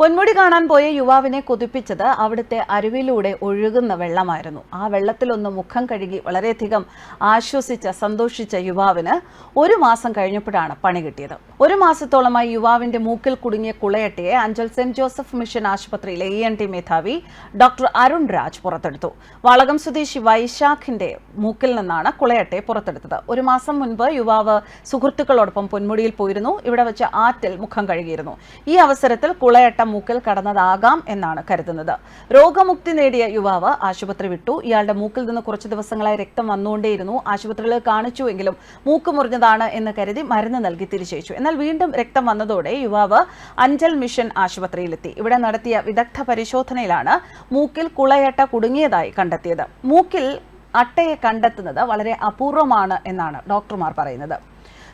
പൊന്മുടി കാണാൻ പോയ യുവാവിനെ കൊതിപ്പിച്ചത് അവിടുത്തെ അരുവിലൂടെ ഒഴുകുന്ന വെള്ളമായിരുന്നു. ആ വെള്ളത്തിലൊന്ന് മുഖം കഴുകി വളരെയധികം ആശ്വസിച്ച സന്തോഷിച്ച യുവാവിന് ഒരു മാസം കഴിഞ്ഞപ്പോഴാണ് പണി കിട്ടിയത്. ഒരു മാസത്തോളമായി യുവാവിന്റെ മൂക്കിൽ കുടുങ്ങിയ കുളയട്ടയെ അഞ്ചൽ സെന്റ് ജോസഫ് മിഷൻ ആശുപത്രിയിലെ ഇ എൻ ടി മേധാവി ഡോക്ടർ അരുൺ രാജ് പുറത്തെടുത്തു. വളകം സ്വദേശി വൈശാഖിന്റെ മൂക്കിൽ നിന്നാണ് കുളയട്ടയെ പുറത്തെടുത്തത്. ഒരു മാസം മുൻപ് യുവാവ് സുഹൃത്തുക്കളോടൊപ്പം പൊന്മുടിയിൽ പോയിരുന്നു. ഇവിടെ വെച്ച് ആറ്റിൽ മുഖം കഴുകിയിരുന്നു. ഈ അവസരത്തിൽ കുളയട്ട മൂക്കിൽ കടന്നതാകാം എന്നാണ് കരുതുന്നത്. രോഗമുക്തി നേടിയ യുവാവ് ആശുപത്രി വിട്ടു. ഇയാളുടെ മൂക്കിൽ നിന്ന് കുറച്ച് ദിവസങ്ങളായി രക്തം വന്നുകൊണ്ടേയിരുന്നു. ആശുപത്രിയിൽ കാണിച്ചുവെങ്കിലും മൂക്ക് മുറിഞ്ഞതാണ് എന്ന് കരുതി മരുന്ന് നൽകി തിരിച്ചയച്ചു. എന്നാൽ വീണ്ടും രക്തം വന്നതോടെ യുവാവ് അഞ്ചൽ മിഷൻ ആശുപത്രിയിലെത്തി. ഇവിടെ നടത്തിയ വിദഗ്ധ പരിശോധനയിലാണ് മൂക്കിൽ കുളയട്ട കുടുങ്ങിയതായി കണ്ടെത്തിയത്. മൂക്കിൽ അട്ടയെ കണ്ടെത്തുന്നത് വളരെ അപൂർവമാണ് എന്നാണ് ഡോക്ടർമാർ പറയുന്നത്.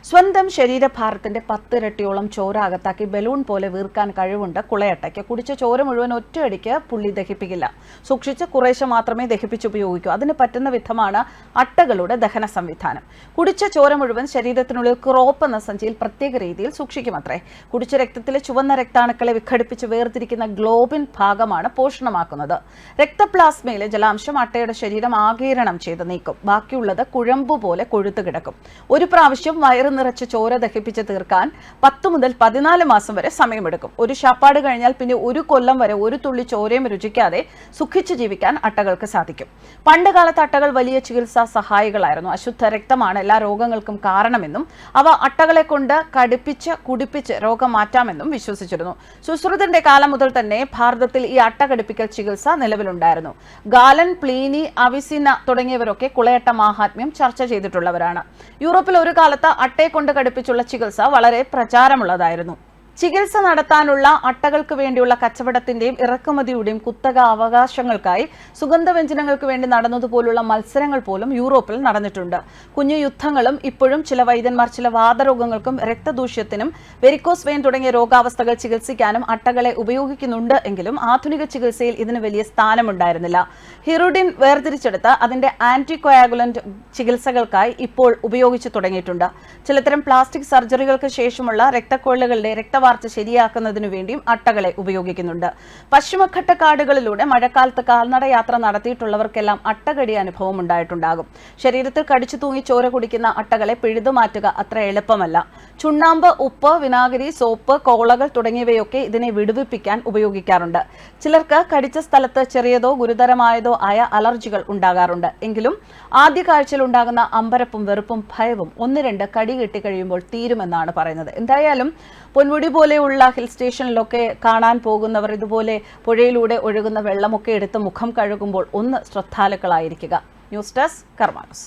സ്വന്തം ശരീരഭാരത്തിന്റെ പത്തിരട്ടിയോളം ചോര അകത്താക്കി ബലൂൺ പോലെ വീർക്കാൻ കഴിവുണ്ട് കുളയട്ടയ്ക്ക്. കുടിച്ച ചോര മുഴുവൻ ഒറ്റയടിക്ക് പുള്ളി ദഹിപ്പിക്കില്ല. സൂക്ഷിച്ച് കുറേശ്ശെ മാത്രമേ ദഹിപ്പിച്ച് ഉപയോഗിക്കൂ അതിന് പറ്റുന്ന വിധമാണ് അട്ടകളുടെ ദഹന സംവിധാനം. കുടിച്ച ചോര മുഴുവൻ ശരീരത്തിനുള്ളിൽ ക്രോപ്പ് എന്ന സഞ്ചിയിൽ പ്രത്യേക രീതിയിൽ സൂക്ഷിക്കുമത്രേ. കുടിച്ച രക്തത്തിലെ ചുവന്ന രക്താണുക്കളെ വിഘടിപ്പിച്ച് വേർതിരിക്കുന്ന ഗ്ലോബിൻ ഭാഗമാണ് പോഷണമാക്കുന്നത്. രക്തപ്ലാസ്മയിലെ ജലാംശം അട്ടയുടെ ശരീരം ആകീരണം ചെയ്ത് നീക്കും. ബാക്കിയുള്ളത് കുഴമ്പ് പോലെ കൊഴുത്തു കിടക്കും. ഒരു പ്രാവശ്യം വയറ് നിറച്ച് ചോര ദഹിപ്പിച്ച് തീർക്കാൻ പത്ത് മുതൽ പതിനാല് മാസം വരെ സമയമെടുക്കും. ഒരു ശാപ്പാട് കഴിഞ്ഞാൽ പിന്നെ ഒരു കൊല്ലം വരെ ഒരു തുള്ളി ചോരയും രുചിക്കാതെ സുഖിച്ച് ജീവിക്കാൻ അട്ടകൾക്ക് സാധിക്കും. പണ്ട് കാലത്ത് അട്ടകൾ വലിയ ചികിത്സാ സഹായികളായിരുന്നു. അശുദ്ധ രക്തമാണ് എല്ലാ രോഗങ്ങൾക്കും കാരണമെന്നും അവ അട്ടകളെ കൊണ്ട് കടുപ്പിച്ച് കുടിപ്പിച്ച് രോഗം മാറ്റാമെന്നും വിശ്വസിച്ചിരുന്നു. സുശ്രുതന്റെ കാലം മുതൽ തന്നെ ഭാരതത്തിൽ ഈ അട്ട കടുപ്പിക്കൽ ചികിത്സ നിലവിലുണ്ടായിരുന്നു. ഗാലൻ പ്ലീനി അവിസിന തുടങ്ങിയവരൊക്കെ കുളയട്ട മാഹാത്മ്യം ചർച്ച ചെയ്തിട്ടുള്ളവരാണ്. യൂറോപ്പിൽ ഒരു കാലത്ത് അട്ടയെ കൊണ്ട് കടുപ്പിച്ചുള്ള ചികിത്സ വളരെ പ്രചാരമുള്ളതായിരുന്നു ചികിത്സ നടത്താനുള്ള അട്ടകൾക്ക് വേണ്ടിയുള്ള കച്ചവടത്തിന്റെയും ഇറക്കുമതിയുടെയും കുത്തക അവകാശങ്ങൾക്കായി സുഗന്ധവ്യഞ്ജനങ്ങൾക്ക് വേണ്ടി നടന്നതുപോലുള്ള മത്സരങ്ങൾ പോലും യൂറോപ്പിൽ നടന്നിട്ടുണ്ട്. കുഞ്ഞു യുദ്ധങ്ങളും ഇപ്പോഴും ചില വൈദ്യന്മാർ ചില വാതരോഗങ്ങൾക്കും രക്തദൂഷ്യത്തിനും വെരിക്കോസ് വെയിൻ തുടങ്ങിയ രോഗാവസ്ഥകൾ ചികിത്സിക്കാനും അട്ടകളെ ഉപയോഗിക്കുന്നുണ്ട് എങ്കിലും ആധുനിക ചികിത്സയിൽ ഇതിന് വലിയ സ്ഥാനമുണ്ടായിരുന്നില്ല. ഹിറുഡിൻ വേർതിരിച്ചെടുത്ത് അതിന്റെ ആന്റികോയാഗുലന്റ് ചികിത്സകൾക്കായി ഇപ്പോൾ ഉപയോഗിച്ചു തുടങ്ങിയിട്ടുണ്ട്. ചിലതരം പ്ലാസ്റ്റിക് സർജറികൾക്ക് ശേഷമുള്ള രക്തക്കൊള്ളുകളുടെ രക്തവാർച്ച ശരിയാക്കുന്നതിനു വേണ്ടിയും അട്ടകളെ ഉപയോഗിക്കുന്നുണ്ട്. പശ്ചിമഘട്ട കാടുകളിലൂടെ മഴക്കാലത്ത് കാൽനട യാത്ര നടത്തിയിട്ടുള്ളവർക്കെല്ലാം അട്ടകടി അനുഭവം ഉണ്ടായിട്ടുണ്ടാകും. ശരീരത്തിൽ കടിച്ചു തൂങ്ങി ചോര കുടിക്കുന്ന അട്ടകളെ പിഴുതുമാറ്റുക അത്ര എളുപ്പമല്ല. ചുണ്ണാമ്പ് ഉപ്പ് വിനാഗിരി സോപ്പ് കോളകൾ തുടങ്ങിയവയൊക്കെ ഇതിനെ വിടുവിപ്പിക്കാൻ ഉപയോഗിക്കാറുണ്ട്. ചിലർക്ക് കടിച്ച സ്ഥലത്ത് ചെറിയതോ ഗുരുതരമായതോ ആയ അലർജികൾ ഉണ്ടാകാറുണ്ട്. എങ്കിലും ആദ്യ കാഴ്ചയിൽ ഉണ്ടാകുന്ന അമ്പരപ്പും വെറുപ്പും ഭയവും ഒന്ന് രണ്ട് കടി കെട്ടി കഴിയുമ്പോൾ തീരുമെന്നാണ് പറയുന്നത്. എന്തായാലും പൊന്മുടി പോലെയുള്ള ഹിൽ സ്റ്റേഷനിലൊക്കെ കാണാൻ പോകുന്നവർ ഇതുപോലെ പുഴയിലൂടെ ഒഴുകുന്ന വെള്ളമൊക്കെ എടുത്ത് മുഖം കഴുകുമ്പോൾ ഒന്ന് ശ്രദ്ധാലുക്കളായിരിക്കുക. News desk കർമാനസ്.